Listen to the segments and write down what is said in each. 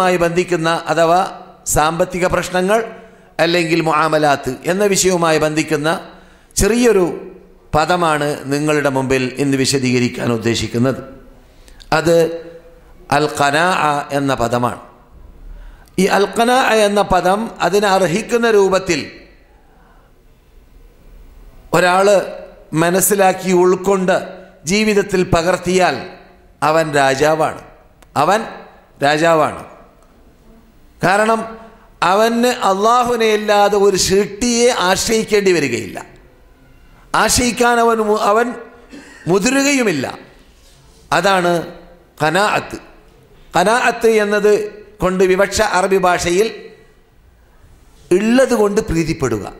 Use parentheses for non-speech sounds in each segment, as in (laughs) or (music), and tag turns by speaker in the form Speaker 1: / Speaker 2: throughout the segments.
Speaker 1: മായി ബന്ധിക്കുന്ന അഥവാ സാമ്പത്തിക പ്രശ്നങ്ങൾ അല്ലെങ്കിൽ മുആമലാത്ത് എന്ന വിഷയവുമായി ബന്ധിക്കുന്ന ചെറിയൊരു പദമാണ് നിങ്ങളുടെ മുമ്പിൽ ഇന്ന് വിശദീകരിക്കാൻ ഉദ്ദേശിക്കുന്നത്. അത് അൽ ഖനാ എന്ന പദമാണ്. ഈ അൽ ഖനാ എന്ന പദം അതിനെ അർഹിക്കുന്ന രൂപത്തിൽ ഒരാൾ മനസ്സിലാക്കി ഉൾക്കൊണ്ട് ജീവിതത്തിൽ പകർത്തിയാൽ അവൻ രാജാവാണ്. അവൻ രാജാവാണ്. കാരണം അവന് അള്ളാഹുവിനെ അല്ലാതെ ഒരു ഷിട്ടിയെ ആശ്രയിക്കേണ്ടി വരികയില്ല. ആശ്രയിക്കാൻ അവൻ അവൻ മുതിരുകയുമില്ല. അതാണ് കനാഅത്ത് കനാഅത്ത് എന്നത് കൊണ്ട് വിവക്ഷ അറബി ഭാഷയിൽ ഉള്ളത് കൊണ്ട് പ്രീതിപ്പെടുക.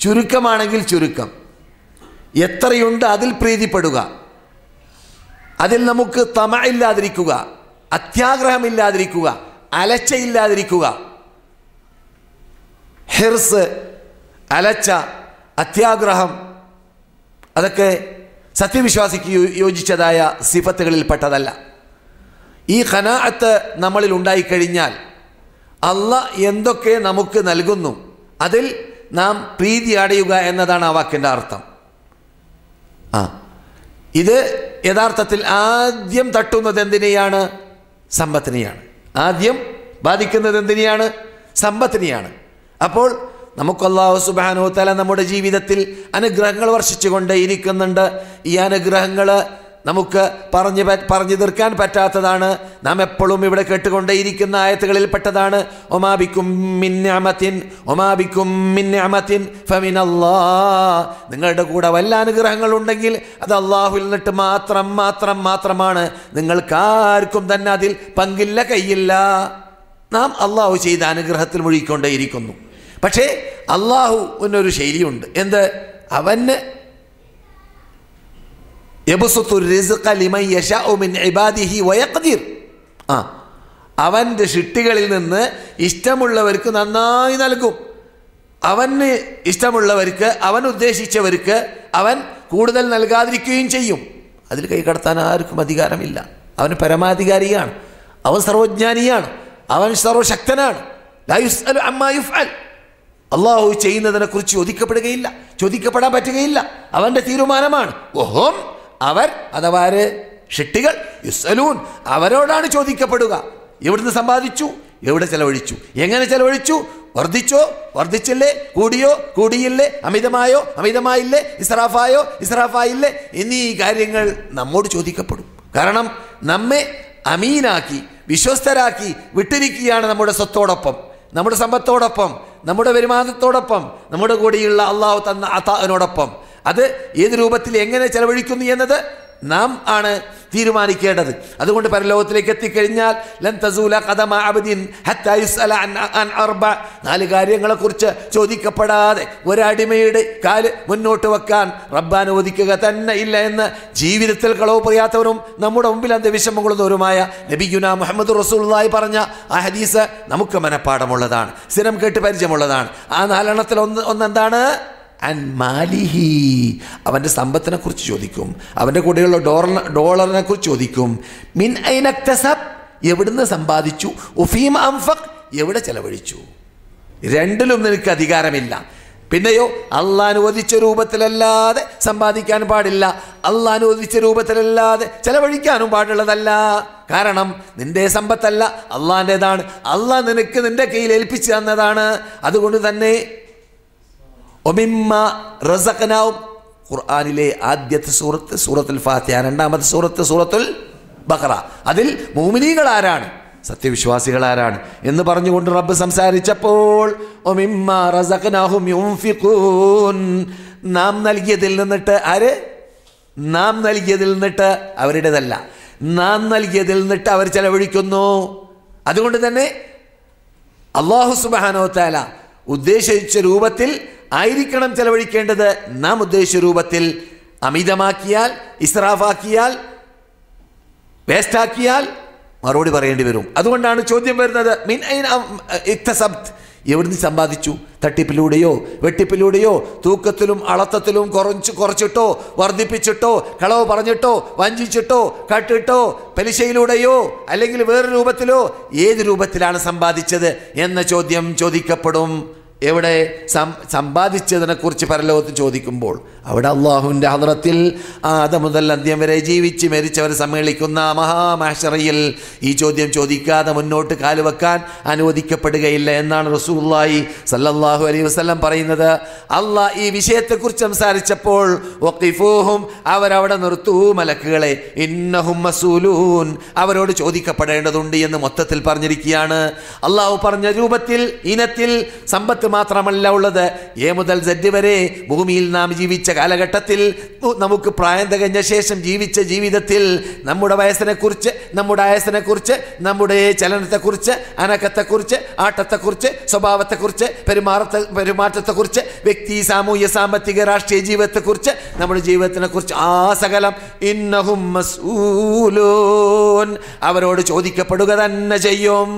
Speaker 1: ചുരുക്കമാണെങ്കിൽ ചുരുക്കം. എത്രയുണ്ട് അതിൽ പ്രീതിപ്പെടുക. അതിൽ നമുക്ക് തമ ഇല്ലാതിരിക്കുക. അത്യാഗ്രഹമില്ലാതിരിക്കുക. അലച്ചയില്ലാതിരിക്കുക. ഹിർസ് അലച്ച അത്യാഗ്രഹം അതൊക്കെ സത്യവിശ്വാസിക്ക് യോജിച്ചതായ സിഫത്തുകളിൽപ്പെട്ടതല്ല ഈ ഖനാഅത്ത് നമ്മളിൽ ഉണ്ടായിക്കഴിഞ്ഞാൽ അല്ല എന്തൊക്കെ നമുക്ക് നൽകുന്നു അതിൽ നാം പ്രീതി അടയുക എന്നതാണ് ആ വാക്കിന്റെ അർത്ഥം. ആ ഇത് യഥാർത്ഥത്തിൽ ആദ്യം തട്ടുന്നത് എന്തിനെയാണ്? സമ്പത്തിനെയാണ്. ആദ്യം ബാധിക്കുന്നത് എന്തിനെയാണ്? സമ്പത്തിനെയാണ്. അപ്പോൾ നമുക്ക് അള്ളാഹു സുബാനോ തല നമ്മുടെ ജീവിതത്തിൽ അനുഗ്രഹങ്ങൾ വർഷിച്ചുകൊണ്ടേ ഇരിക്കുന്നുണ്ട്. ഈ അനുഗ്രഹങ്ങൾ നമുക്ക് പറഞ്ഞു പറഞ്ഞു തീർക്കാൻ പറ്റാത്തതാണ്. നാം എപ്പോഴും ഇവിടെ കേട്ടുകൊണ്ടേയിരിക്കുന്ന ആയത്തുകളിൽ പെട്ടതാണ് ഒമാബിക്കും മിന്നാമത്തിൻ ഒമാബിക്കും മിന്നാമത്തിൻ ഫമിനല്ലാ നിങ്ങളുടെ കൂടെ വല്ല അനുഗ്രഹങ്ങൾ ഉണ്ടെങ്കിൽ അത് അള്ളാഹുവിൽ നിന്നിട്ട് മാത്രം മാത്രം മാത്രമാണ്. നിങ്ങൾക്കാർക്കും തന്നെ അതിൽ പങ്കില്ല കയ്യില്ല. നാം അള്ളാഹു ചെയ്ത അനുഗ്രഹത്തിൽ മുഴുകിക്കൊണ്ടേയിരിക്കുന്നു. പക്ഷേ അള്ളാഹുവിനൊരു ശൈലിയുണ്ട്. എന്ത്? അവന് ആ അവന്റെ ഷിട്ടികളിൽ നിന്ന് ഇഷ്ടമുള്ളവർക്ക് നന്നായി നൽകും. അവന് ഇഷ്ടമുള്ളവർക്ക് അവൻ ഉദ്ദേശിച്ചവർക്ക് അവൻ കൂടുതൽ നൽകാതിരിക്കുകയും ചെയ്യും. അതിൽ കൈ കടത്താൻ ആർക്കും അധികാരമില്ല. അവൻ പരമാധികാരിയാണ്. അവൻ സർവജ്ഞാനിയാണ്. അവൻ സർവശക്തനാണ്. അള്ളാഹു ചെയ്യുന്നതിനെക്കുറിച്ച് ചോദിക്കപ്പെടുകയില്ല. ചോദിക്കപ്പെടാൻ പറ്റുകയില്ല. അവന്റെ തീരുമാനമാണ്. ഓഹോം അവർ അഥവാ ഷിട്ടികൾ യുസലൂൻ അവരോടാണ് ചോദിക്കപ്പെടുക. എവിടുന്ന് സമ്പാദിച്ചു? എവിടെ ചെലവഴിച്ചു? എങ്ങനെ ചെലവഴിച്ചു? വർദ്ധിച്ചോ? വർദ്ധിച്ചില്ലേ? കൂടിയോ? കൂടിയില്ലേ? അമിതമായോ? അമിതമായില്ലേ? ഇസ്രാഫായോ? ഇസ്രാഫായില്ലേ? എന്നീ കാര്യങ്ങൾ നമ്മോട് ചോദിക്കപ്പെടും. കാരണം നമ്മെ അമീനാക്കി വിശ്വസ്തരാക്കി വിട്ടിരിക്കുകയാണ് നമ്മുടെ സ്വത്തോടൊപ്പം നമ്മുടെ സമ്പത്തോടൊപ്പം നമ്മുടെ വരുമാനത്തോടൊപ്പം നമ്മുടെ കൂടിയുള്ള അള്ളാഹു തന്ന അതാവിനോടൊപ്പം അത് ഏത് രൂപത്തിൽ എങ്ങനെ ചെലവഴിക്കുന്നു എന്നത് നാം ആണ് തീരുമാനിക്കേണ്ടത്. അതുകൊണ്ട് പരലോകത്തിലേക്ക് എത്തിക്കഴിഞ്ഞാൽ ലൻ തസൂല ഖദമ അബദിൻ അർബ. നാല് കാര്യങ്ങളെക്കുറിച്ച് ചോദിക്കപ്പെടാതെ ഒരടിമയുടെ കാൽ മുന്നോട്ട് വെക്കാൻ റബ്ബാൻ തന്നെ ഇല്ല എന്ന് ജീവിതത്തിൽ കളവ് പറയാത്തവരും നമ്മുടെ മുമ്പിൽ അന്ത്യവിഷമം കൊള്ളുന്നവരുമായ നബിഗുന മുഹമ്മദ് റസൂലുള്ളാഹി പറഞ്ഞ ആ ഹദീസ് നമുക്ക് മനഃപ്പാടമുള്ളതാണ് സ്ഥിരം കേട്ട് പരിചയമുള്ളതാണ്. ആ നാലെണ്ണത്തിൽ ഒന്ന് ഒന്നെന്താണ്? അൻ മാലിഹി അവന്റെ സമ്പത്തിനെ കുറിച്ച് ചോദിക്കും. അവന്റെ കൂടെയുള്ള ഡോളർ ഡോളറിനെ കുറിച്ച് ചോദിക്കും. മിൻ ഐനക്തസബ് എവിടുന്ന് സമ്പാദിച്ചു? ഉഫീം അംഫക് എവിടെ ചെലവഴിച്ചു? രണ്ടിലും നിനക്ക് അധികാരമില്ല. പിന്നെയോ അള്ളാഹ് അനുവദിച്ച രൂപത്തിലല്ലാതെ സമ്പാദിക്കാൻ പാടില്ല. അള്ളാഹ് അനുവദിച്ച രൂപത്തിലല്ലാതെ ചെലവഴിക്കാനും പാടുള്ളതല്ല. കാരണം നിന്റെ സമ്പത്തല്ല അള്ളാഹിന്റെതാണ്. അള്ളാഹ് നിനക്ക് നിന്റെ കയ്യിൽ ഏൽപ്പിച്ചു തന്നതാണ്. അതുകൊണ്ട് തന്നെ ഒമിമ്മ റസഖനാവും. ഖുർആാനിലെ ആദ്യത്തെ സൂറത്ത് സൂറത്തുൽ ഫാത്തിഹ രണ്ടാമത്തെ സൂറത്ത് സൂറത്തുൽ ബഖറ. അതിൽ മോമിനികൾ ആരാണ്? സത്യവിശ്വാസികൾ ആരാണ്? എന്ന് പറഞ്ഞുകൊണ്ട് റബ്ബ് സംസാരിച്ചപ്പോൾ നാം നൽകിയതിൽ നിന്നിട്ട് ആര്? നാം നൽകിയതിൽ നിന്നിട്ട് അവരുടേതല്ല. നാം നൽകിയതിൽ നിന്നിട്ട് അവർ ചെലവഴിക്കുന്നു. അതുകൊണ്ട് തന്നെ അള്ളാഹു സുബാനോ താല ഉദ്ദേശിച്ച രൂപത്തിൽ ആയിരിക്കണം ചെലവഴിക്കേണ്ടത് നാം ഉദ്ദേശിച്ച രൂപത്തിൽ അമിതമാക്കിയാൽ ഇസ്രാഫാക്കിയാൽ വേസ്റ്റാക്കിയാൽ മറുപടി പറയേണ്ടി വരും. അതുകൊണ്ടാണ് ചോദ്യം വരുന്നത് മിൻ ഇക്തസബ്ത്? എവിടുന്ന് സമ്പാദിച്ചു? തട്ടിപ്പിലൂടെയോ വെട്ടിപ്പിലൂടെയോ തൂക്കത്തിലും അളത്തത്തിലും കുറച്ച് കുറച്ചിട്ടോ വർദ്ധിപ്പിച്ചിട്ടോ കളവ് പറഞ്ഞിട്ടോ വഞ്ചിച്ചിട്ടോ കട്ടിട്ടോ പലിശയിലൂടെയോ അല്ലെങ്കിൽ വേറെ രൂപത്തിലോ ഏത് രൂപത്തിലാണ് സമ്പാദിച്ചത് എന്ന ചോദ്യം ചോദിക്കപ്പെടും. എവിടെ സമ്പാദിച്ചതിനെക്കുറിച്ച് പരലോകത്ത് ചോദിക്കുമ്പോൾ അവിടെ അള്ളാഹുവിന്റെ ഹദ്രത്തിൽ ആദം മുതൽ അന്ത്യം വരെ ജീവിച്ച് മരിച്ചവർ സമ്മേളിക്കുന്ന മഹാമാഷറയിൽ ഈ ചോദ്യം ചോദിക്കാതെ മുന്നോട്ട് കാലുവെക്കാൻ അനുവദിക്കപ്പെടുകയില്ല എന്നാണ് റസൂല്ലായി സല്ലല്ലാഹു അലൈ വസ്ലം പറയുന്നത്. അള്ളാഹ് ഈ വിഷയത്തെക്കുറിച്ച് സംസാരിച്ചപ്പോൾ ഒക്കിഫൂഹും അവരവിടെ നിർത്തൂ മലക്കുകളെ. ഇന്നഹും മസൂലൂൻ. അവരോട് ചോദിക്കപ്പെടേണ്ടതുണ്ട് എന്ന് മൊത്തത്തിൽ പറഞ്ഞിരിക്കുകയാണ്. അള്ളാഹു പറഞ്ഞ രൂപത്തിൽ ഇനത്തിൽ സമ്പത്ത് മാത്രമല്ല ഉള്ളത്. എ മുതൽ സെറ്റ് വരെ ഭൂമിയിൽ നാം ജീവിച്ച കാലഘട്ടത്തിൽ നമുക്ക് പ്രായം തികഞ്ഞ ശേഷം ജീവിച്ച ജീവിതത്തിൽ നമ്മുടെ വയസ്സിനെക്കുറിച്ച് നമ്മുടെ ആയസിനെക്കുറിച്ച് നമ്മുടെ ചലനത്തെക്കുറിച്ച് അനക്കത്തെക്കുറിച്ച് ആട്ടത്തെക്കുറിച്ച് സ്വഭാവത്തെക്കുറിച്ച് പെരുമാറത്തെ പെരുമാറ്റത്തെക്കുറിച്ച് വ്യക്തി സാമൂഹ്യ സാമ്പത്തിക രാഷ്ട്രീയ ജീവിതത്തെക്കുറിച്ച് നമ്മുടെ ജീവിതത്തിനെക്കുറിച്ച് ആ സകലം ഇന്നഹും അവരോട് ചോദിക്കപ്പെടുക തന്നെ ചെയ്യും.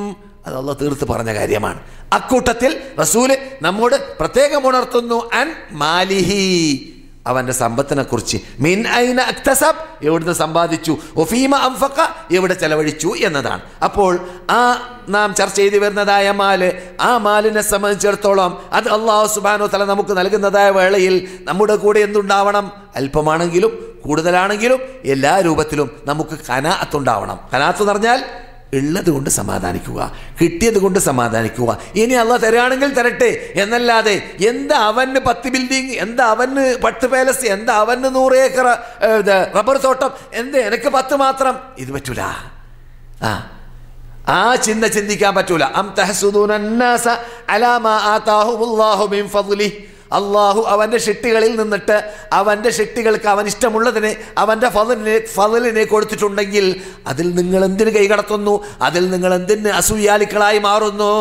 Speaker 1: അത് അള്ള തീർത്ത് പറഞ്ഞ കാര്യമാണ്. അക്കൂട്ടത്തിൽ റസൂൽ നമ്മോട് പ്രത്യേകം ഉണർത്തുന്നു അൻ മാലിഹി. അവന്റെ സമ്പത്തിനെ കുറിച്ച് മിൻ ഐന അക്തസബ്? എവിടുന്ന് സമ്പാദിച്ചു. ഒഫീമ അംഫക്ക എവിടെ ചെലവഴിച്ചു എന്നതാണ്. അപ്പോൾ ആ നാം ചർച്ച ചെയ്തു വരുന്നതായ മാൽ ആ മാലിനെ സംബന്ധിച്ചിടത്തോളം അത് അള്ളാഹു സുബാനോ തല നമുക്ക് നൽകുന്നതായ വേളയിൽ നമ്മുടെ കൂടെ എന്തുണ്ടാവണം? അല്പമാണെങ്കിലും കൂടുതലാണെങ്കിലും എല്ലാ രൂപത്തിലും നമുക്ക് കനാത്തുണ്ടാവണം കനാത്ത് എന്ന് പറഞ്ഞാൽ ഉള്ളത് കൊണ്ട് സമാധാനിക്കുക കിട്ടിയത് കൊണ്ട് സമാധാനിക്കുക. ഇനി അല്ല തരാണെങ്കിൽ തരട്ടെ. എന്നല്ലാതെ എന്താ അവന് പത്ത് ബിൽഡിംഗ് എന്താ അവന് പത്ത് പാലസ് എന്താ അവന് നൂറ് ഏക്കർ റബ്ബർ തോട്ടം എന്ത് എനിക്ക് പത്ത് മാത്രം? ഇത് പറ്റൂല. ആ. ആ ചിന്ത ചിന്തിക്കാൻ പറ്റൂല. അം അന്നാസ അലാ മാ മിൻ ഫദ്ലിഹി. അള്ളാഹു അവന്റെ ഷിട്ടികളിൽ നിന്നിട്ട് അവന്റെ ഷിട്ടികൾക്ക് അവൻ ഇഷ്ടമുള്ളതിനെ അവന്റെ ഫതിലിനെ ഫതിലിനെ കൊടുത്തിട്ടുണ്ടെങ്കിൽ അതിൽ നിങ്ങൾ എന്തിന് കൈകടത്തുന്നു അതിൽ നിങ്ങൾ എന്തിന് അസൂയാലിക്കളായി മാറുന്നു?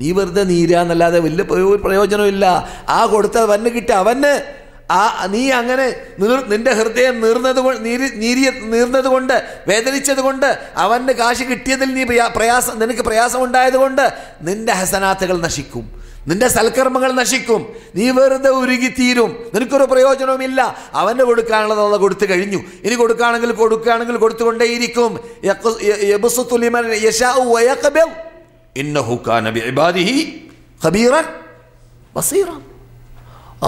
Speaker 1: നീ വെറുതെ നീരാന്നല്ലാതെ വലിയ പ്രയോ- പ്രയോജനമില്ല ആ കൊടുത്ത അവന് കിട്ടി. അവന് ആ നീ അങ്ങനെ നിന്റെ ഹൃദയം നീർന്നത് നീരി നീരിയ നീർന്നത് കൊണ്ട് വേദനിച്ചത് കൊണ്ട് അവന്റെ കാശ് കിട്ടിയതിൽ നീ പ്രയാസം നിനക്ക് പ്രയാസമുണ്ടായത് കൊണ്ട് നിന്റെ ഹസനാത്തുകൾ നശിക്കും. നിന്റെ സൽക്കർമ്മങ്ങൾ നശിക്കും. നീ വെറുതെ ഉരുകി തീരും നിനക്കൊരു പ്രയോജനവുമില്ല. അവന്റെ കൊടുക്കാനുള്ളത് അത് കൊടുത്തു കഴിഞ്ഞു. ഇനി കൊടുക്കുകയാണെങ്കിൽ കൊടുക്കുകയാണെങ്കിൽ കൊടുത്തുകൊണ്ടേയിരിക്കും.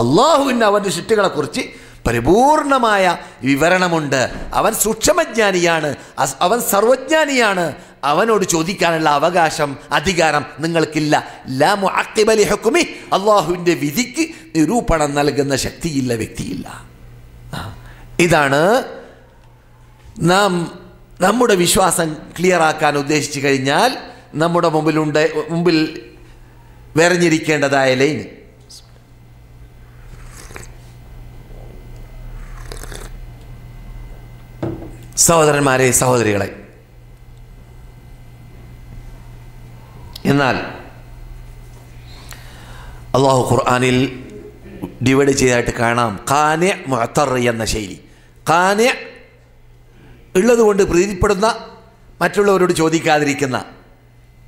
Speaker 1: അള്ളാഹുവിന്റെ അവന്റെ സൃഷ്ടികളെക്കുറിച്ച് പരിപൂർണമായ വിവരണമുണ്ട്. അവൻ സൂക്ഷ്മജ്ഞാനിയാണ്. അവൻ സർവജ്ഞാനിയാണ്. അവനോട് ചോദിക്കാനുള്ള അവകാശം അധികാരം നിങ്ങൾക്കില്ല. ലാ അക്കിബലി ഹക്കുമി അള്ളാഹുവിന്റെ വിധിക്ക് നിരൂപണം നൽകുന്ന ശക്തിയില്ല വ്യക്തിയില്ല. ഇതാണ് നാം നമ്മുടെ വിശ്വാസം ക്ലിയറാക്കാൻ ഉദ്ദേശിച്ചു കഴിഞ്ഞാൽ നമ്മുടെ മുമ്പിലുണ്ട് മുമ്പിൽ വെറഞ്ഞിരിക്കേണ്ടതായ ലൈൻ സഹോദരന്മാരെ സഹോദരികളെ. എന്നാൽ അള്ളാഹു ഖുർആാനിൽ ഡിവൈഡ് ചെയ്തായിട്ട് കാണാം. കാനെ മുഅത്തർ എന്ന ശൈലി. കാനെ ഉള്ളതുകൊണ്ട് പ്രീതിപ്പെടുന്ന മറ്റുള്ളവരോട് ചോദിക്കാതിരിക്കുന്ന.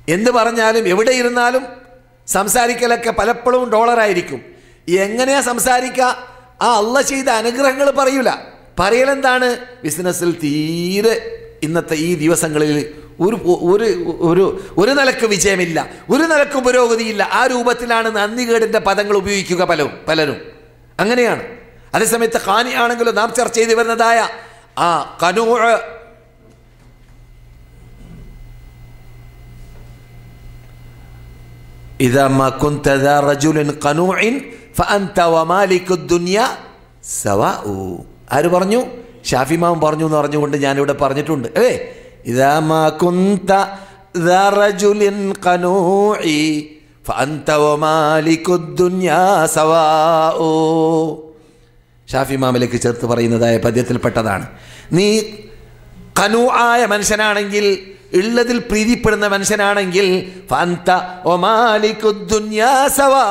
Speaker 1: എന്ത് പറഞ്ഞാലും എവിടെ ഇരുന്നാലും സംസാരിക്കലൊക്കെ പലപ്പോഴും ഡോളറായിരിക്കും എങ്ങനെയാ സംസാരിക്കുക ആ അള്ള ചെയ്ത അനുഗ്രഹങ്ങൾ പറയൂല. പറയലെന്താണ് ബിസിനസ്സിൽ തീരെ ഇന്നത്തെ ഈ ദിവസങ്ങളിൽ ഒരു പോ- ഒരു ഒരു ഒരു നിലക്ക് വിജയമില്ല ഒരു നിലക്കും പുരോഗതിയില്ല ആ രൂപത്തിലാണ് നന്ദികേടിൻ്റെ പദങ്ങൾ ഉപയോഗിക്കുക പലരും പലരും അങ്ങനെയാണ് അതേസമയത്ത് ഖാനി ആണെങ്കിലും നാം ചർച്ച ചെയ്ത് വരുന്നതായ ആ കനൂ إذا ما كنت ذا رجل قنوع فأنت ومالك الدنيا سواء ആര് പറഞ്ഞു? ഷാഫി ഷാഫിമാവും പറഞ്ഞു എന്ന് പറഞ്ഞുകൊണ്ട് ഞാനിവിടെ പറഞ്ഞിട്ടുണ്ട്. ഏ ഇതാ മാ കുന്ത ചേർത്ത് പറയുന്നതായ പദ്യത്തിൽപ്പെട്ടതാണ്. നീ കനു ആയ മനുഷ്യനാണെങ്കിൽ ഉള്ളതിൽ പ്രീതിപ്പെടുന്ന മനുഷ്യനാണെങ്കിൽ ഫന്ത ഒമാലിക്കുദ്ദുന്യാസവാ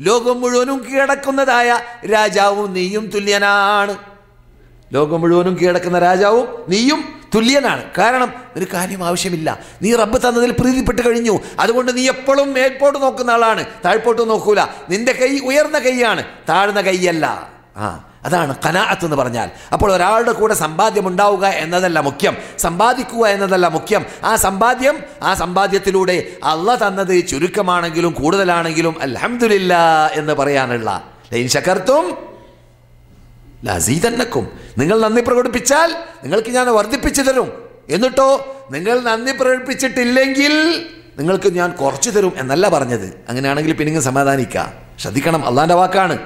Speaker 1: ലോകം മുഴുവനും കീഴടക്കുന്നതായ രാജാവും നീയും തുല്യനാണ്. ലോകം മുഴുവനും കീഴടക്കുന്ന രാജാവും നീയും തുല്യനാണ്. കാരണം ഒരു കാര്യം ആവശ്യമില്ല. നീ റബ്ബ് തന്നതിൽ പ്രീതിപ്പെട്ട് കഴിഞ്ഞു. അതുകൊണ്ട് നീ എപ്പോഴും മേൽപോട്ട് നോക്കുന്ന ആളാണ്. താഴ്പോട്ട് നോക്കൂല. നിന്റെ കൈ ഉയർന്ന കൈയാണ്. താഴ്ന്ന കൈയല്ല. ആ. അതാണ് കനാഅത്ത് എന്ന് പറഞ്ഞാൽ. അപ്പോൾ ഒരാളുടെ കൂടെ സമ്പാദ്യം ഉണ്ടാവുക എന്നതല്ല മുഖ്യം. സമ്പാദിക്കുക എന്നതല്ല മുഖ്യം. ആ സമ്പാദ്യം ആ സമ്പാദ്യത്തിലൂടെ അള്ള തന്നത് ചുരുക്കമാണെങ്കിലും കൂടുതലാണെങ്കിലും അലഹമില്ല എന്ന് പറയാനുള്ള. ലൈൻ ശകർത്തും ലസീതന്നക്കും നിങ്ങൾ നന്ദി പ്രകടിപ്പിച്ചാൽ നിങ്ങൾക്ക് ഞാൻ വർദ്ധിപ്പിച്ചു തരും. എന്നിട്ടോ നിങ്ങൾ നന്ദി പ്രകടിപ്പിച്ചിട്ടില്ലെങ്കിൽ നിങ്ങൾക്ക് ഞാൻ കുറച്ചു തരും എന്നല്ല പറഞ്ഞത്. അങ്ങനെയാണെങ്കിൽ പിന്നെ സമാധാനിക്കുക ശ്രദ്ധിക്കണം അള്ളാന്റെ വാക്കാണ്.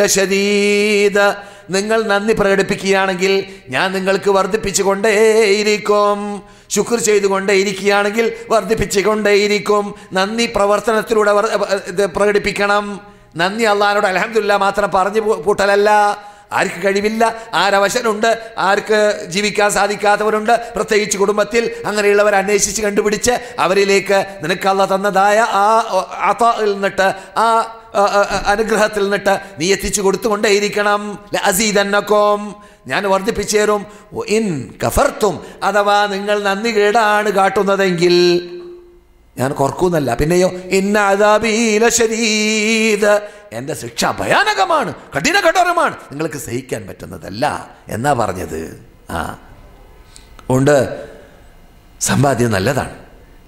Speaker 1: ലശദീദ്. നിങ്ങൾ നന്ദി പ്രകടിപ്പിക്കുകയാണെങ്കിൽ ഞാൻ നിങ്ങൾക്ക് വർദ്ധിപ്പിച്ചു കൊണ്ടേയിരിക്കും ശുക്ർ ചെയ്തുകൊണ്ടേയിരിക്കുകയാണെങ്കിൽ വർദ്ധിപ്പിച്ചു കൊണ്ടേയിരിക്കും നന്ദി പ്രവർത്തനത്തിലൂടെ പ്രകടിപ്പിക്കണം. നന്ദി അള്ളഹാനോട് അലഹമില്ല മാത്രം പറഞ്ഞു കൂട്ടലല്ല ആർക്ക് കഴിവില്ല ആരവശനുണ്ട് ആർക്ക് ജീവിക്കാൻ സാധിക്കാത്തവരുണ്ട് പ്രത്യേകിച്ച് കുടുംബത്തിൽ അങ്ങനെയുള്ളവർ അന്വേഷിച്ച് കണ്ടുപിടിച്ച് അവരിലേക്ക് നിനക്ക് അള്ള തന്നതായ ആ അതിൽ നിന്നിട്ട് ആ, അനുഗ്രഹത്തിൽ നിന്നിട്ട് നീ എത്തിച്ചു കൊടുത്തുകൊണ്ടേയിരിക്കണം. അസീതന്നക്കോം ഞാൻ വർദ്ധിപ്പിച്ചേരും. ഇൻ കഫർത്തും അഥവാ നിങ്ങൾ നന്ദി കേടാണ് കാട്ടുന്നതെങ്കിൽ ഞാൻ കുറക്കുന്നല്ല പിന്നെയോ ഇന്ന ശരീത എന്റെ ശിക്ഷ ഭയാനകമാണ് കഠിന കഠോരമാണ് നിങ്ങൾക്ക് സഹിക്കാൻ പറ്റുന്നതല്ല. എന്നാ പറഞ്ഞത്? ആ. ഉണ്ട്. സമ്പാദ്യം നല്ലതാണ്.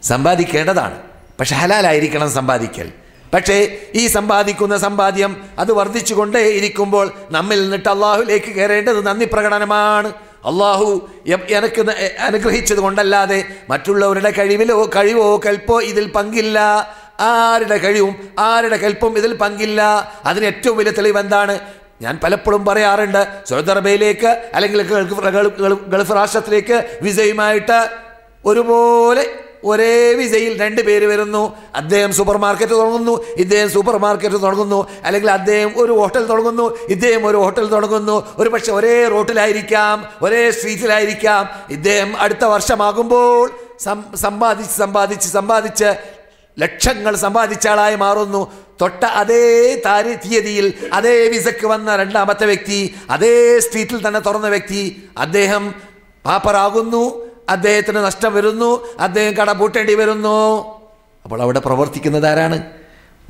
Speaker 1: സമ്പാദിക്കേണ്ടതാണ്. പക്ഷെ ഹലാലായിരിക്കണം സമ്പാദിക്കൽ. പക്ഷേ ഈ സമ്പാദിക്കുന്ന സമ്പാദ്യം അത് വർദ്ധിച്ചു കൊണ്ടേ ഇരിക്കുമ്പോൾ നമ്മിൽ നിന്നിട്ട് അള്ളാഹുലേക്ക് കയറേണ്ടത് നന്ദി പ്രകടനമാണ്. അള്ളാഹു എനക്ക് അനുഗ്രഹിച്ചത് കൊണ്ടല്ലാതെ മറ്റുള്ളവരുടെ കഴിവിലോ കഴിവോ കൽപ്പോ ഇതിൽ പങ്കില്ല. ആരുടെ കഴിവും ആരുടെ കൽപ്പും ഇതിൽ പങ്കില്ല. അതിന് ഏറ്റവും വലിയ തെളിവ് എന്താണ്? ഞാൻ പലപ്പോഴും പറയാറുണ്ട് സൗദി അറേബ്യയിലേക്ക് അല്ലെങ്കിൽ ഗൾഫ് ഗൾഫ് രാഷ്ട്രത്തിലേക്ക് വിസയുമായിട്ട് ഒരുപോലെ ഒരേ വിസയിൽ രണ്ട് പേര് വരുന്നു. അദ്ദേഹം സൂപ്പർ മാർക്കറ്റ് തുടങ്ങുന്നു. ഇദ്ദേഹം സൂപ്പർ മാർക്കറ്റ് തുടങ്ങുന്നു. അല്ലെങ്കിൽ അദ്ദേഹം ഒരു ഹോട്ടൽ തുടങ്ങുന്നു. ഇദ്ദേഹം ഒരു ഹോട്ടൽ തുടങ്ങുന്നു. ഒരു പക്ഷെ ഒരേ റോട്ടിലായിരിക്കാം ഒരേ സ്ട്രീറ്റിലായിരിക്കാം. ഇദ്ദേഹം അടുത്ത വർഷമാകുമ്പോൾ സമ്പാദിച്ച് സമ്പാദിച്ച് സമ്പാദിച്ച് ലക്ഷങ്ങൾ സമ്പാദിച്ച ആളായി മാറുന്നു. തൊട്ട അതേ താരി തീയതിയിൽ അതേ വിസക്ക് വന്ന രണ്ടാമത്തെ വ്യക്തി അതേ സ്ട്രീറ്റിൽ തന്നെ തുറന്ന വ്യക്തി അദ്ദേഹം പാപ്പറാകുന്നു. അദ്ദേഹത്തിന് നഷ്ടം വരുന്നു അദ്ദേഹം കട പൂട്ടേണ്ടി വരുന്നു. അപ്പോൾ അവിടെ പ്രവർത്തിക്കുന്നത് ആരാണ്?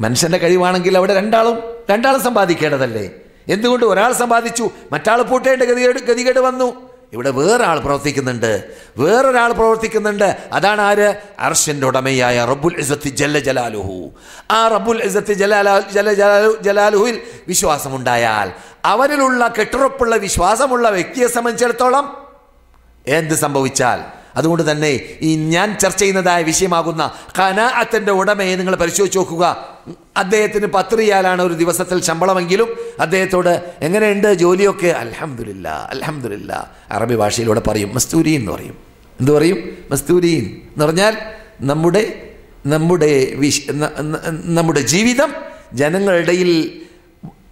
Speaker 1: മനുഷ്യന്റെ കഴിവാണെങ്കിൽ അവിടെ രണ്ടാളും രണ്ടാളും സമ്പാദിക്കേണ്ടതല്ലേ? എന്തുകൊണ്ട് ഒരാൾ സമ്പാദിച്ചു മറ്റാൾ പൂട്ടേണ്ട ഗതികേട് ഗതികേട് വന്നു? ഇവിടെ വേറൊരാൾ പ്രവർത്തിക്കുന്നുണ്ട് വേറൊരാൾ പ്രവർത്തിക്കുന്നുണ്ട്. അതാണ് ആര്? അർഷന്റെ ഉടമയായ റബ്ബുൽ ഇസത്തി ജല്ല ജലാലുഹു. ആ റബ്ബുൽ ഇസത്തി ജലാല ജല ജലാലു ജലാലുഹുവിൽ വിശ്വാസമുണ്ടായാൽ അവരിലുള്ള കെട്ടുറപ്പുള്ള വിശ്വാസമുള്ള വ്യക്തിയെ സംബന്ധിച്ചിടത്തോളം എന്ത് സംഭവിച്ചാൽ? അതുകൊണ്ട് തന്നെ ഈ ഞാൻ ചർച്ച ചെയ്യുന്നതായ വിഷയമാകുന്ന ഖനാഅത്തിന്റെ ഉടമയെ നിങ്ങൾ പരിശോധിച്ച് നോക്കുക. അദ്ദേഹത്തിന് പത്രിയാലാണ് ഒരു ദിവസത്തിൽ ശമ്പളമെങ്കിലും അദ്ദേഹത്തോട് എങ്ങനെയുണ്ട് ജോലിയൊക്കെ? അലഹമില്ല അലഹമില്ല അറബി ഭാഷയിലൂടെ പറയും മസ്തൂരി എന്ന് പറയും. എന്ത് പറയും? മസ്തൂരീൻ. എന്ന് പറഞ്ഞാൽ നമ്മുടെ നമ്മുടെ വിശ നമ്മുടെ ജീവിതം ജനങ്ങളുടെ ഇടയിൽ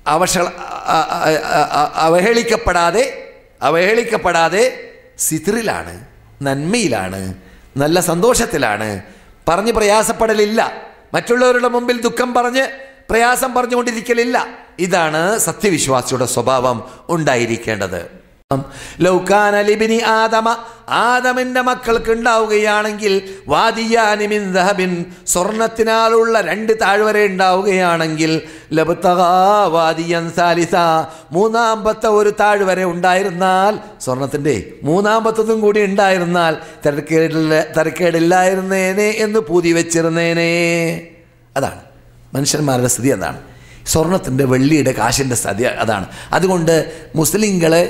Speaker 1: അവശ അ- അ- അ- അവഹേളിക്കപ്പെടാതെ അവഹേളിക്കപ്പെടാതെ സിത്രിലാണ് നന്മയിലാണ് നല്ല സന്തോഷത്തിലാണ്. പറഞ്ഞ് പ്രയാസപ്പെടലില്ല. മറ്റുള്ളവരുടെ മുമ്പിൽ ദുഃഖം പറഞ്ഞ് പ്രയാസം പറഞ്ഞുകൊണ്ടിരിക്കലില്ല. ഇതാണ് സത്യവിശ്വാസിയുടെ സ്വഭാവം ഉണ്ടായിരിക്കേണ്ടത്. ലൗകാന ലിബിനി ആദമ ആദമിന്റെ മക്കൾക്ക് ഉണ്ടാവുകയാണെങ്കിൽ വാദിയാനിമിൻ ദഹബിൻ സ്വർണത്തിനാലുള്ള രണ്ട് താഴ്വര ഉണ്ടാവുകയാണെങ്കിൽ ലബ്തഗാ വാദിയൻ സാലിസ മൂന്നാമ്പത്തെ ഒരു താഴ്വര ഉണ്ടായിരുന്നാൽ സ്വർണത്തിന്റെ മൂന്നാമ്പത്തതും കൂടി ഉണ്ടായിരുന്നാൽ തിരക്കേടില്ല തിരക്കേടില്ലായിരുന്നേനെ എന്ന് പൂതി വെച്ചിരുന്നേനെ. അതാണ് മനുഷ്യന്മാരുടെ സ്ഥിതി അതാണ് സ്വർണത്തിന്റെ വെള്ളിയുടെ കാശിന്റെ സ്ഥിതി അതാണ്. അതുകൊണ്ട് മുസ്ലിങ്ങളെ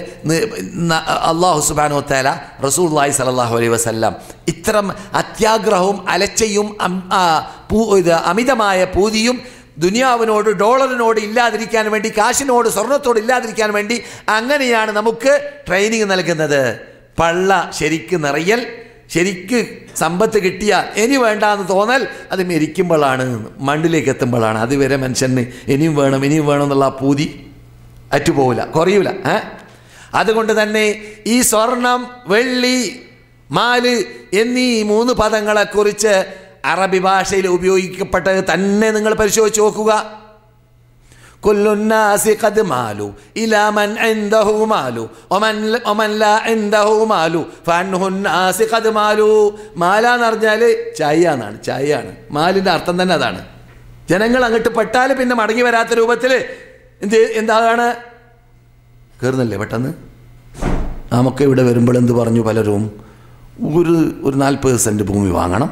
Speaker 1: അള്ളാഹു സുബാനോ തേല റസൂല്ലായി സലാഹു അലൈ വസല്ലം ഇത്തരം അത്യാഗ്രഹവും അലച്ചയും അമിതമായ പൂതിയും ദുനിയാവിനോട് ഡോളറിനോട് ഇല്ലാതിരിക്കാൻ വേണ്ടി കാശിനോട് സ്വർണത്തോട് ഇല്ലാതിരിക്കാൻ വേണ്ടി അങ്ങനെയാണ് നമുക്ക് ട്രെയിനിങ് നൽകുന്നത്. പള്ള ശരിക്ക് നിറയൽ ശരിക്ക് സമ്പത്ത് കിട്ടിയാൽ ഇനി വേണ്ട എന്ന് തോന്നൽ അത് മരിക്കുമ്പോഴാണ് മണ്ണിലേക്ക് എത്തുമ്പോഴാണ് അതുവരെ മനുഷ്യന് ഇനിയും വേണം ഇനിയും വേണം എന്നുള്ള ആ പൂതി അറ്റുപോകില്ല കുറയൂല ഏ? അതുകൊണ്ട് തന്നെ ഈ സ്വർണം വെള്ളി മാൽ എന്നീ മൂന്ന് പദങ്ങളെക്കുറിച്ച് അറബി ഭാഷയിൽ ഉപയോഗിക്കപ്പെട്ടത് തന്നെ നിങ്ങൾ പരിശോധിച്ച് നോക്കുക. കുല്ലുന്നാസി ഖദ് മാലു ഇലാ മൻ ഇൻദഹു മാലു ഒമൻ ومن ലാ ഇൻദഹു മാലു ഫൻഹുന്നാസി ഖദ് മാലു മാല എന്ന് പറഞ്ഞാൽ ചായ എന്നാണ് ചായയാണ്. മാലിന്റെ അർത്ഥം തന്നെ അതാണ്. ജനങ്ങൾ അങ്ങോട്ട് പെട്ടാൽ പിന്നെ മടങ്ങി വരാത്ത രൂപത്തിൽ എന്ത് എന്താണ്? കയറുന്നില്ലേ പെട്ടെന്ന്? നമുക്ക് ഇവിടെ വരുമ്പോൾ എന്ത് പറഞ്ഞു പലരും? ഒരു ഒരു നാൽപ്പത് സെന്റ് ഭൂമി വാങ്ങണം.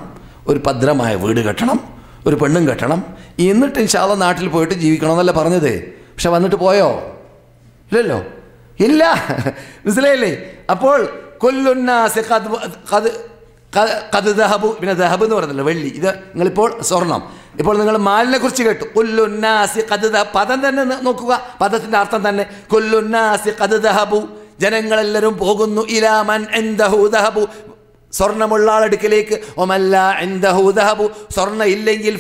Speaker 1: ഒരു ഭദ്രമായ വീട് കെട്ടണം. ഒരു പെണ്ണും കെട്ടണം. എന്നിട്ട് ഇൻഷാല്ല നാട്ടിൽ പോയിട്ട് ജീവിക്കണം എന്നല്ല പറഞ്ഞത്. പക്ഷെ വന്നിട്ട് പോയോ? ഇല്ലല്ലോ. ഇല്ല. (laughs) മനസ്സിലായില്ലേ? അപ്പോൾ കൊല്ലുന്നാസ് കത് കത് കത് ദഹബു പിന്നെ ദഹബ് എന്ന് പറഞ്ഞല്ലോ വെള്ളി. ഇത് നിങ്ങളിപ്പോൾ സ്വർണം. ഇപ്പോൾ നിങ്ങൾ മാലിനെ കുറിച്ച് കേട്ടു. കൊല്ലുന്നാസി പദം തന്നെ നോക്കുക. പദത്തിന്റെ അർത്ഥം തന്നെ കൊല്ലുന്നാസി കത് ജനങ്ങളെല്ലാവരും പോകുന്നു. ഇലാമൻ എന്തഹു ദഹബു. സ്വർണമുള്ള ആളെടുക്കലേക്ക് സ്വർണ ഇല്ലെങ്കിൽ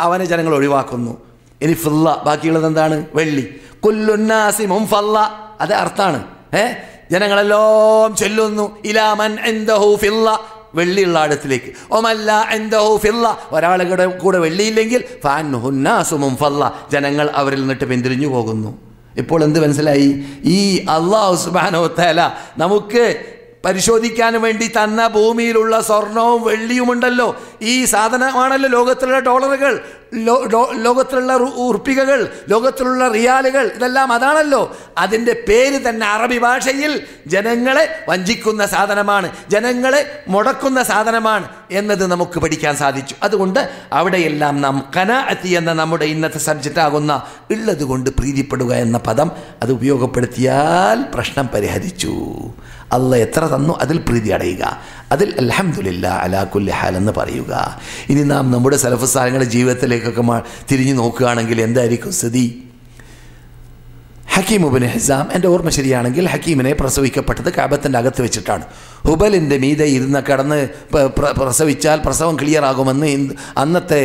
Speaker 1: അവനെ ജനങ്ങൾ ഒഴിവാക്കുന്നു. ഇനി ഫില്ല ബാക്കിയുള്ളത് എന്താണ്? വെള്ളി. കൊല്ലുന്നാസി മുംഫല്ല അത് അർത്ഥാണ്. ഏ? ജനങ്ങളെല്ലാം ചൊല്ലുന്നു ഇലാമൻ എന്തഹു ഫില്ല വെള്ളിയുള്ള അടുത്തിലേക്ക് ഒമല്ല എന്തോ ഫില്ല ഒരാളുടെ കൂടെ വെള്ളിയില്ലെങ്കിൽ ഫാൻ ഹുന്നാസുമും മുംഫല്ല ജനങ്ങൾ അവരിൽ നിന്നിട്ട് പിന്തിരിഞ്ഞു പോകുന്നു. ഇപ്പോൾ എന്ത് മനസ്സിലായി? ഈ അള്ളാഹു സുബാനോ തല നമുക്ക് പരിശോധിക്കാൻ വേണ്ടി തന്ന ഭൂമിയിലുള്ള സ്വർണവും വെള്ളിയുമുണ്ടല്ലോ. ഈ സാധനമാണല്ലോ ലോകത്തിലുള്ള ഡോളറുകൾ ലോകത്തിലുള്ള ഉർപ്പികകൾ ലോകത്തിലുള്ള റിയാലുകൾ ഇതെല്ലാം അതാണല്ലോ. അതിന്റെ പേര് തന്നെ അറബി ഭാഷയിൽ ജനങ്ങളെ വഞ്ചിക്കുന്ന സാധനമാണ് ജനങ്ങളെ മുടക്കുന്ന സാധനമാണ് എന്നത് നമുക്ക് പഠിക്കാൻ സാധിച്ചു. അതുകൊണ്ട് അവിടെയെല്ലാം നാം കനാഅത്തി എന്ന നമ്മുടെ ഇന്നത്തെ സബ്ജക്റ്റ് ആകുന്ന ഉള്ളത് കൊണ്ട് പ്രീതിപ്പെടുക എന്ന പദം അത് ഉപയോഗപ്പെടുത്തിയാൽ പ്രശ്നം പരിഹരിച്ചു. അല്ല എത്ര തന്നു അതിൽ പ്രീതി അടയുക. അതിൽ അലഹമുല്ല അലാക്കുല്ലി ഹാൽ എന്ന് പറയുക. ഇനി നാം നമ്മുടെ സലഫസ്ഥാനങ്ങളുടെ ജീവിതത്തിലേക്കൊക്കെ തിരിഞ്ഞു നോക്കുകയാണെങ്കിൽ എന്തായിരിക്കും സ്ഥിതി? ഹക്കീം ഉബിൻ ഹിസാം എന്റെ ഓർമ്മ ശരിയാണെങ്കിൽ ഹക്കീമിനെ പ്രസവിക്കപ്പെട്ടത് കാബത്തിന്റെ അകത്ത് വെച്ചിട്ടാണ്. ഹുബലിന്റെ മീതെ ഇരുന്ന് കടന്ന് പ്രസവിച്ചാൽ പ്രസവം ക്ലിയർ ആകുമെന്ന് അന്നത്തെ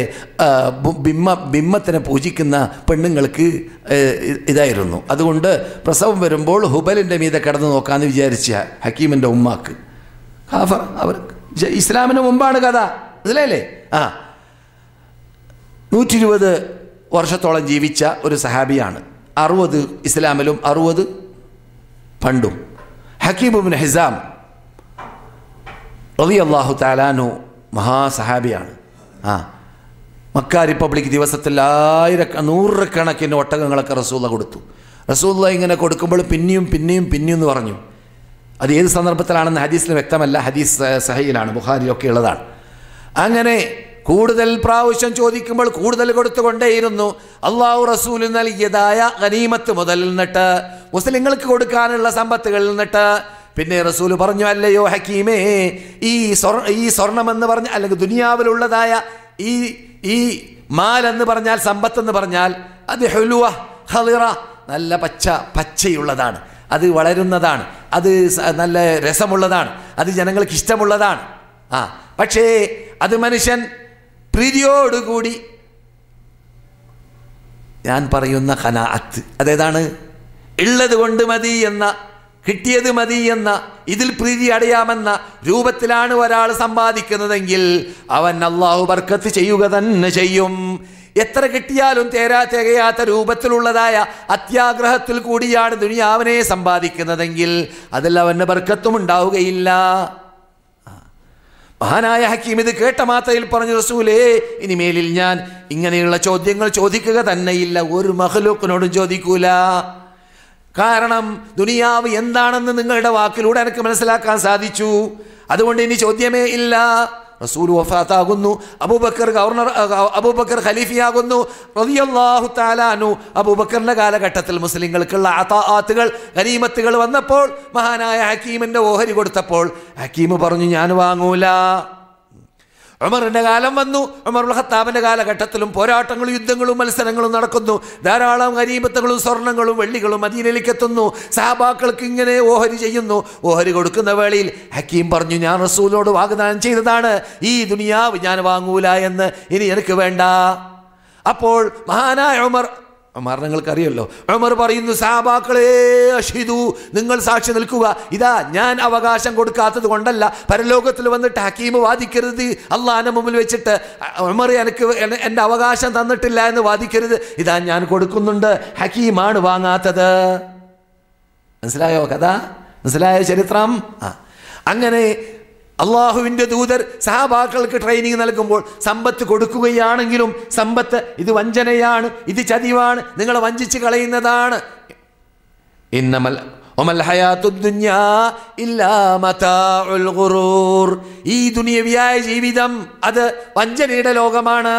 Speaker 1: ബിമ്മ ബിമ്മത്തിനെ പൂജിക്കുന്ന പെണ്ണുങ്ങൾക്ക് ഇതായിരുന്നു. അതുകൊണ്ട് പ്രസവം വരുമ്പോൾ ഹുബലിന്റെ മീതെ കടന്ന് നോക്കാമെന്ന് വിചാരിച്ച ഹക്കീമിന്റെ ഉമ്മാക്ക്. ഖാഫർ അവർ ഇസ്ലാമിന് മുമ്പാണ് കഥ. മനസ്സിലായില്ലേ? ആ. നൂറ്റി ഇരുപത് വർഷത്തോളം ജീവിച്ച ഒരു സഹാബിയാണ്. അറുപത് ഇസ്ലാമിലും അറുപത് പണ്ടും. ഹക്കീബുബിൻ ഹിസാം റളിയല്ലാഹു താലാനു മഹാസഹാബിയാണ് ആ. മക്ക റിപ്പബ്ലിക് ദിവസത്തിൽ ആയിര നൂറുകണക്കിന് ഒട്ടകങ്ങളൊക്കെ റസൂള്ള കൊടുത്തു. റസൂള്ള ഇങ്ങനെ കൊടുക്കുമ്പോൾ പിന്നെയും പിന്നെയും പിന്നെയും എന്ന് പറഞ്ഞു. അത് ഏത് സന്ദർഭത്തിലാണെന്ന് ഹദീസിന് വ്യക്തമല്ല. ഹദീസ് സഹയിലാണ് ബുഹാരിയൊക്കെ ഉള്ളതാണ്. അങ്ങനെ കൂടുതൽ പ്രാവശ്യം ചോദിക്കുമ്പോൾ കൂടുതൽ കൊടുത്തുകൊണ്ടേയിരുന്നു. അള്ളാഹു റസൂൽ നൽകിയതായ ഗനീമത്ത് മുതൽ നിന്നിട്ട് മുസ്ലിങ്ങൾക്ക് കൊടുക്കാനുള്ള സമ്പത്തുകളിൽ നിന്നിട്ട്. പിന്നെ റസൂൽ പറഞ്ഞു അല്ലയോ ഹക്കീമേ ഈ സ്വർ ഈ സ്വർണമെന്ന് പറഞ്ഞ അല്ലെങ്കിൽ ദുനിയാവിലുള്ളതായ ഈ ഈ മാൽ എന്ന് പറഞ്ഞാൽ സമ്പത്ത് എന്ന് പറഞ്ഞാൽ അത് ഹെലുവ ഹലിറ നല്ല പച്ച പച്ചയുള്ളതാണ്. അത് വളരുന്നതാണ്. അത് നല്ല രസമുള്ളതാണ്. അത് ജനങ്ങൾക്ക് ഇഷ്ടമുള്ളതാണ്. ആ പക്ഷേ അത് മനുഷ്യൻ പ്രീതിയോടുകൂടി ഞാൻ പറയുന്ന ഖനാഅത്ത് അതേതാണ്? ഉള്ളത് കൊണ്ട് മതി എന്ന കിട്ടിയത് മതി എന്ന ഇതിൽ പ്രീതി അടയാമെന്ന രൂപത്തിലാണ് ഒരാൾ സമ്പാദിക്കുന്നതെങ്കിൽ അവൻ അള്ളാഹു ബർക്കത്ത് ചെയ്യുക തന്നെ ചെയ്യും. എത്ര കിട്ടിയാലും തേരാ തികയാത്ത രൂപത്തിലുള്ളതായ അത്യാഗ്രഹത്തിൽ കൂടിയാണ് ദുനിയാവിനെ സമ്പാദിക്കുന്നതെങ്കിൽ അതിൽ അവന് ബർക്കത്തും ഉണ്ടാവുകയില്ല. മഹാനായ ഹക്കീം ഇത് കേട്ട മാത്രയിൽ പറഞ്ഞു റസൂലേ ഇനിമേലിൽ ഞാൻ ഇങ്ങനെയുള്ള ചോദ്യങ്ങൾ ചോദിക്കുക തന്നെയില്ല ഒരു മഹലൂക്കിനോടും ചോദിക്കൂല. കാരണം ദുനിയാവ് എന്താണെന്ന് നിങ്ങളുടെ വാക്കിലൂടെ എനിക്ക് മനസ്സിലാക്കാൻ സാധിച്ചു. അതുകൊണ്ട് ഇനി ചോദ്യമേ ഇല്ല. റസൂൽ വഫാത്താകുന്നു. Abu Bakr governor Abu Bakr ഖലീഫിയാകുന്നു. റതിയല്ലാഹു താലാനു അബൂബക്കറിന്റെ കാലഘട്ടത്തിൽ മുസ്ലിങ്ങൾക്കുള്ള അതാത്തുകൾ ഗനീമത്തുകൾ വന്നപ്പോൾ മഹാനായ ഹക്കീമിന്റെ ഓഹരി കൊടുത്തപ്പോൾ ഹക്കീം പറഞ്ഞു ഞാൻ വാങ്ങൂല. ഉമറിന്റെ കാലം വന്നു. ഉമറുൽ ഖത്താബിന്റെ കാലഘട്ടത്തിലും പോരാട്ടങ്ങളും യുദ്ധങ്ങളും മത്സരങ്ങളും നടക്കുന്നു. ധാരാളം ഗരീബത്തുകളും സ്വർണങ്ങളും വെള്ളികളും മദീനയിലേക്ക് എത്തുന്നു. സഹാബാക്കൾക്ക് ഇങ്ങനെ ഓഹരി ചെയ്യുന്നു. ഓഹരി കൊടുക്കുന്ന വേളയിൽ ഹക്കീം പറഞ്ഞു ഞാൻ റസൂലോട് വാഗ്ദാനം ചെയ്തതാണ്. ഈ ദുനിയാവ് ഞാൻ വാങ്ങൂല എന്ന് ഇനി എനിക്ക് വേണ്ട. അപ്പോൾ മഹാനായ ഉമർ അറിയല്ലോ ഉമർ പറയുന്നു സാബാക്കളെ അഷിദു നിങ്ങൾ സാക്ഷി നിൽക്കുക. ഇതാ ഞാൻ അവകാശം കൊടുക്കാത്തത് കൊണ്ടല്ല. പരലോകത്തിൽ വന്നിട്ട് ഹക്കീം വാദിക്കരുത്. അള്ളാഹാന്റെ മുമ്പിൽ വെച്ചിട്ട് ഉമർ എനിക്ക് എന്റെ അവകാശം തന്നിട്ടില്ല എന്ന് വാദിക്കരുത്. ഇതാ ഞാൻ കൊടുക്കുന്നുണ്ട്. ഹക്കീമാണ് വാങ്ങാത്തത്. മനസ്സിലായോ കഥ? മനസ്സിലായോ ചരിത്രം? ആ. അങ്ങനെ അള്ളാഹുവിന്റെ ദൂതർ സഹാബാക്കൾക്ക് ട്രെയിനിങ് നൽകുമ്പോൾ സമ്പത്ത് കൊടുക്കുകയാണെങ്കിലും സമ്പത്ത് ഇത് വഞ്ചനയാണ് ഇത് ചതിവാണ് നിങ്ങളെ വഞ്ചിച്ച് കളയുന്നതാണ് ഇന്നമൽ. ഈ ദുനിയവിയായ ജീവിതം അത് വഞ്ചനയുടെ ലോകമാണ്